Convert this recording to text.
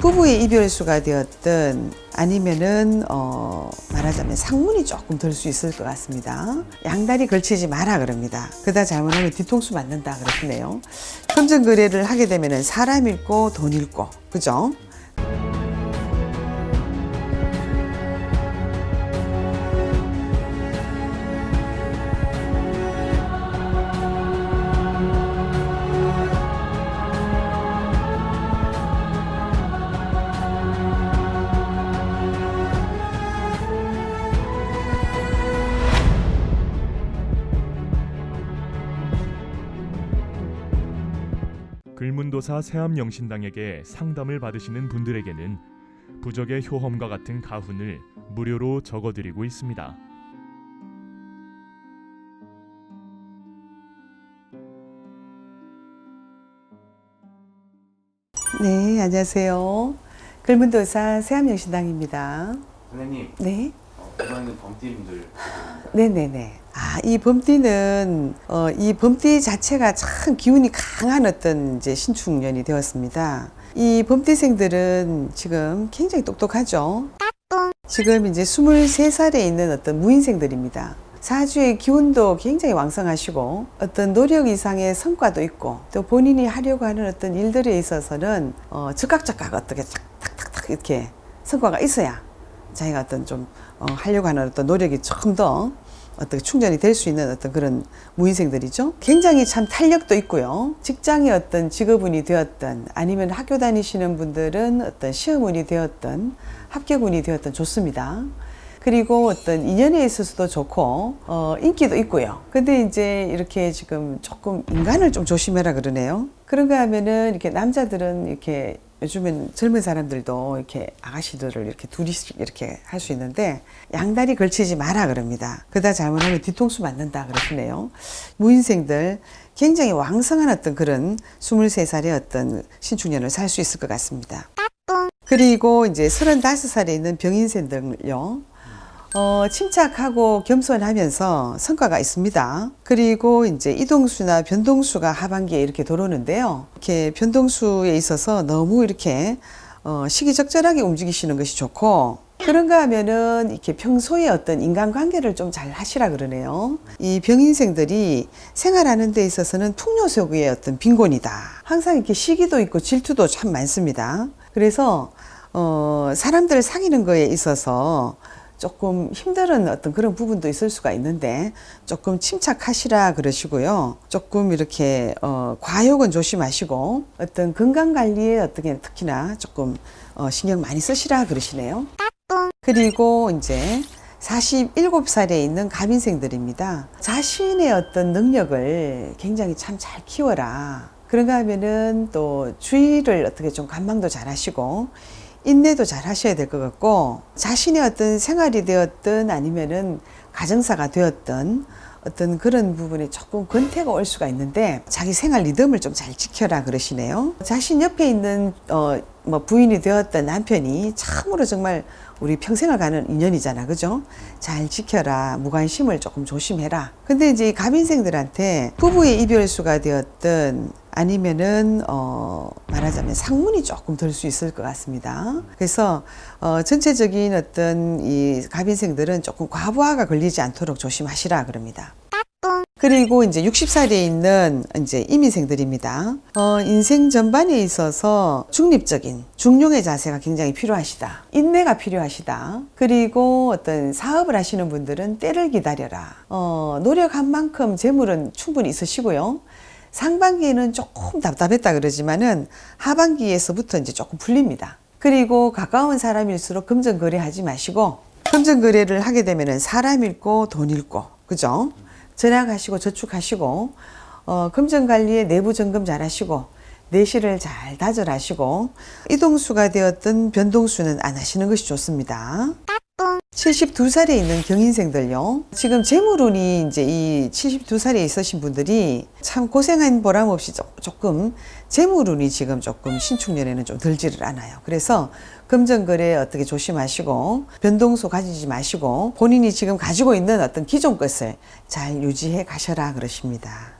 부부의 이별수가 되었든 아니면은 어 말하자면 상문이 조금 들 수 있을 것 같습니다. 양다리 걸치지 마라 그럽니다. 그다 잘못하면 뒤통수 맞는다 그러시네요. 금전 거래를 하게 되면은 사람 잃고 돈 잃고 그죠? 글문도사 세암영신당에게 상담을 받으시는 분들에게는 부적의 효험과 같은 가훈을 무료로 적어드리고 있습니다. 네 안녕하세요. 글문도사 세암영신당입니다. 선생님, 네. 어, 이번에는 범띠분들 네네네. 아, 이 범띠는, 어, 이 범띠 자체가 참 기운이 강한 어떤 이제 신축년이 되었습니다. 이 범띠생들은 지금 굉장히 똑똑하죠. 지금 이제 23살에 있는 어떤 무인생들입니다. 사주의 기운도 굉장히 왕성하시고 어떤 노력 이상의 성과도 있고 또 본인이 하려고 하는 어떤 일들에 있어서는 어, 즉각즉각 어떻게 탁탁탁탁 이렇게 성과가 있어야 자기가 어떤 좀 어, 하려고 하는 어떤 노력이 조금 더 어떻게 충전이 될 수 있는 어떤 그런 무인생들이죠. 굉장히 참 탄력도 있고요. 직장의 어떤 직업운이 되었던 아니면 학교 다니시는 분들은 어떤 시험운이 되었던 합격운이 되었던 좋습니다. 그리고 어떤 인연에 있어서도 좋고 어, 인기도 있고요. 근데 이제 이렇게 지금 조금 인간을 좀 조심해라 그러네요. 그런가 하면은 이렇게 남자들은 이렇게 요즘엔 젊은 사람들도 이렇게 아가씨들을 이렇게 둘이씩 이렇게 할 수 있는데 양다리 걸치지 마라 그럽니다. 그다 잘못하면 뒤통수 맞는다 그러시네요. 무인생들 굉장히 왕성한 어떤 그런 23살의 어떤 신축년을 살 수 있을 것 같습니다. 그리고 이제 35살에 있는 병인생들요. 어, 침착하고 겸손하면서 성과가 있습니다. 그리고 이제 이동수나 변동수가 하반기에 이렇게 들어오는데요. 이렇게 변동수에 있어서 너무 이렇게 어, 시기적절하게 움직이시는 것이 좋고 그런가 하면은 이렇게 평소에 어떤 인간관계를 좀 잘 하시라 그러네요. 이 병인생들이 생활하는 데 있어서는 풍요속의 어떤 빈곤이다. 항상 이렇게 시기도 있고 질투도 참 많습니다. 그래서 어, 사람들 사귀는 거에 있어서 조금 힘든 어떤 그런 부분도 있을 수가 있는데 조금 침착하시라 그러시고요. 조금 이렇게 어, 과욕은 조심하시고 어떤 건강 관리에 어떻게 특히나 조금 어, 신경 많이 쓰시라 그러시네요. 그리고 이제 47살에 있는 가민생들입니다. 자신의 어떤 능력을 굉장히 참 잘 키워라. 그런가 하면은 또 주의를 어떻게 좀 관망도 잘 하시고 인내도 잘 하셔야 될 것 같고 자신의 어떤 생활이 되었든 아니면은 가정사가 되었든 어떤 그런 부분에 조금 권태가 올 수가 있는데 자기 생활 리듬을 좀 잘 지켜라 그러시네요. 자신 옆에 있는 어 뭐 부인이 되었던 남편이 참으로 정말 우리 평생을 가는 인연이잖아. 그죠? 잘 지켜라. 무관심을 조금 조심해라. 근데 이제 이 가민생들한테 부부의 이별수가 되었든 아니면은 어 말하자면 상문이 조금 들 수 있을 것 같습니다. 그래서 어 전체적인 어떤 이 가빈생들은 조금 과부하가 걸리지 않도록 조심하시라 그럽니다. 그리고 이제 60살에 있는 이제 이민생들입니다. 어, 인생 전반에 있어서 중립적인 중용의 자세가 굉장히 필요하시다. 인내가 필요하시다. 그리고 어떤 사업을 하시는 분들은 때를 기다려라. 어, 노력한 만큼 재물은 충분히 있으시고요. 상반기에는 조금 답답했다 그러지만은 하반기에서부터 이제 조금 풀립니다. 그리고 가까운 사람일수록 금전 거래 하지 마시고 금전 거래를 하게 되면은 사람 잃고 돈 잃고 그죠? 전화하시고 저축하시고 어, 금전 관리에 내부 점검 잘 하시고 내실을 잘 다절하시고 이동수가 되었던 변동수는 안 하시는 것이 좋습니다. 72살에 있는 경인생들요. 지금 재물운이 이제 이 72살에 있으신 분들이 참 고생한 보람 없이 조- 조금 재물운이 지금 조금 신축년에는 좀 들지를 않아요. 그래서 금전거래 어떻게 조심하시고 변동수 가지지 마시고 본인이 지금 가지고 있는 어떤 기존 것을 잘 유지해 가셔라 그러십니다.